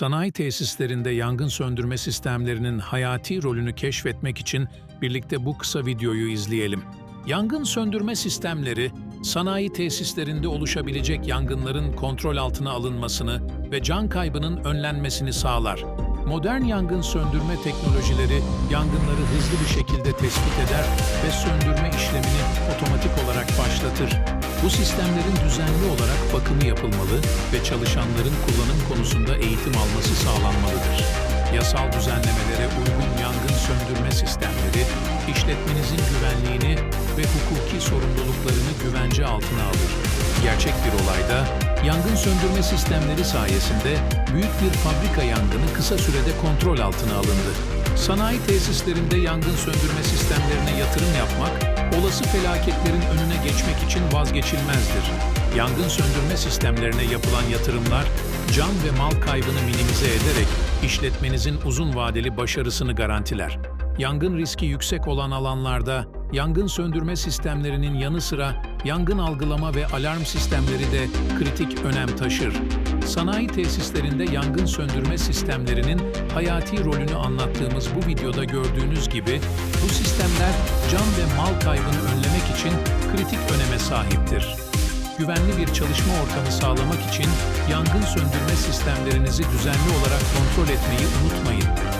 Sanayi tesislerinde yangın söndürme sistemlerinin hayati rolünü keşfetmek için birlikte bu kısa videoyu izleyelim. Yangın söndürme sistemleri, sanayi tesislerinde oluşabilecek yangınların kontrol altına alınmasını ve can kaybının önlenmesini sağlar. Modern yangın söndürme teknolojileri yangınları hızlı bir şekilde tespit eder ve söndürme işlemini otomatik olarak başlatır. Bu sistemlerin düzenli olarak bakımı yapılmalı ve çalışanların kullanım konusunda eğitim alması sağlanmalıdır. Yasal düzenlemelere uygun yangın söndürme sistemleri, işletmenizin güvenliğini ve hukuki sorumluluklarını güvence altına alır. Gerçek bir olayda, yangın söndürme sistemleri sayesinde büyük bir fabrika yangını kısa sürede kontrol altına alındı. Sanayi tesislerinde yangın söndürme sistemlerine yatırım yapmak, olası felaketlerin önüne geçmek için vazgeçilmezdir. Yangın söndürme sistemlerine yapılan yatırımlar, can ve mal kaybını minimize ederek işletmenizin uzun vadeli başarısını garantiler. Yangın riski yüksek olan alanlarda yangın söndürme sistemlerinin yanı sıra yangın algılama ve alarm sistemleri de kritik önem taşır. Sanayi tesislerinde yangın söndürme sistemlerinin hayati rolünü anlattığımız bu videoda gördüğünüz gibi bu sistemler can ve mal kaybını önlemek için kritik öneme sahiptir. Güvenli bir çalışma ortamı sağlamak için yangın söndürme sistemlerinizi düzenli olarak kontrol etmeyi unutmayın.